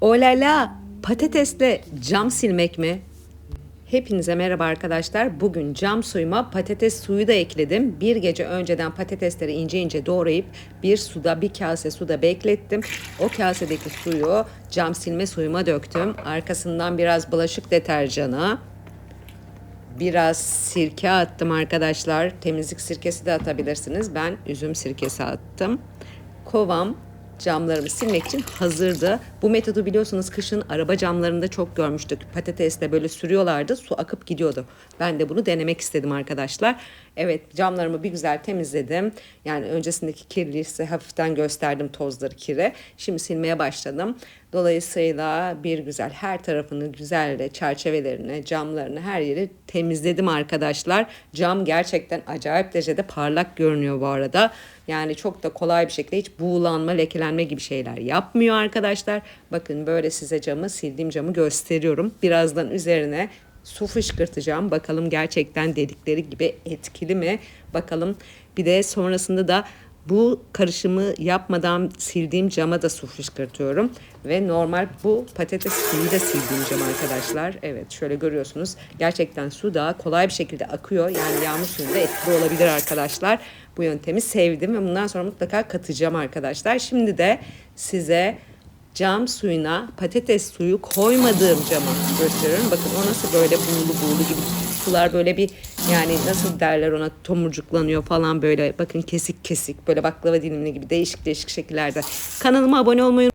Olala patatesle cam silmek mi? Hepinize merhaba arkadaşlar. Bugün cam suyuma patates suyu da ekledim. Bir gece önceden patatesleri ince ince doğrayıp bir suda bir kase suda beklettim. O kasedeki suyu cam silme suyuma döktüm. Arkasından biraz bulaşık deterjanı, biraz sirke attım arkadaşlar. Temizlik sirkesi de atabilirsiniz. Ben üzüm sirkesi attım. Kovam camlarımı silmek için hazırdı. Bu metodu biliyorsunuz kışın araba camlarında çok görmüştük. Patatesle böyle sürüyorlardı. Su akıp gidiyordu. Ben de bunu denemek istedim arkadaşlar. Evet camlarımı bir güzel temizledim. Yani öncesindeki kirliliği size hafiften gösterdim tozları kire. Şimdi silmeye başladım. Dolayısıyla bir güzel her tarafını güzelle çerçevelerini, camlarını her yeri temizledim arkadaşlar. Cam gerçekten acayip derecede parlak görünüyor bu arada. Yani çok da kolay bir şekilde hiç buğulanma, lekelenme gibi şeyler yapmıyor arkadaşlar. Bakın böyle size camı, sildiğim camı gösteriyorum. Birazdan üzerine su fışkırtacağım. Bakalım gerçekten dedikleri gibi etkili mi? Bakalım. Bir de sonrasında da bu karışımı yapmadan sildiğim cama da su fışkırtıyorum. Ve normal bu patates suyu da sildiğim cam arkadaşlar. Evet şöyle görüyorsunuz. Gerçekten su daha kolay bir şekilde akıyor. Yani yağmur suyunda etkili olabilir arkadaşlar. Bu yöntemi sevdim ve bundan sonra mutlaka katacağım arkadaşlar. Şimdi de size cam suyuna patates suyu koymadığım cama gösteriyorum. Bakın o nasıl böyle buğulu buğulu gibi sular böyle bir yani nasıl derler ona tomurcuklanıyor falan böyle bakın kesik kesik böyle baklava dilimli gibi değişik değişik şekillerde. Kanalıma abone olmayı